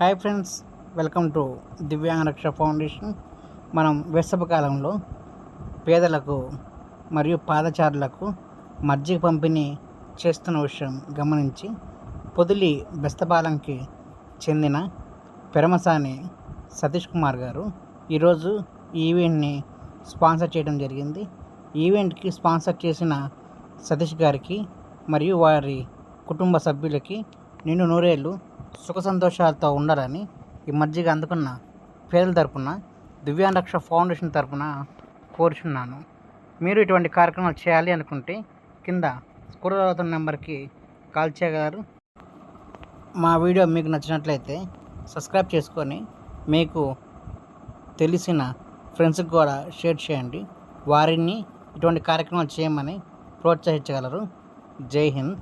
Hi friends welcome to దివ్యాంగ రక్ష foundation మనం వేసవి కాలంలో పేదలకు మరియు పాదచారులకు మజ్జిగ పంపిణీ చేస్తున్న విషయం గమనించి పొదిలి బెస్తపాలెంకి చెందిన పెరమసాని సతీష్ కుమార్ గారు ఈరోజు ఈవెంట్ని స్పాన్సర్ చేయడం జరిగింది. ఈవెంట్కి స్పాన్సర్ చేసిన సతీష్ గారికి మరియు వారి కుటుంబ సభ్యులకి నిన్ను నూరేళ్ళు సుఖ సంతోషాలతో ఉండాలని ఈ మధ్యగా అందుకున్న పేదల తరపున దివ్యాంగరక్ష ఫౌండేషన్ తరపున కోరుచున్నాను. మీరు ఇటువంటి కార్యక్రమాలు చేయాలి అనుకుంటే కింద స్కూల్ అవుతున్న నెంబర్కి కాల్ చేయగలరు. మా వీడియో మీకు నచ్చినట్లయితే సబ్స్క్రైబ్ చేసుకొని మీకు తెలిసిన ఫ్రెండ్స్కి కూడా షేర్ చేయండి. వారిని ఇటువంటి కార్యక్రమాలు చేయమని ప్రోత్సహించగలరు. జై హింద్.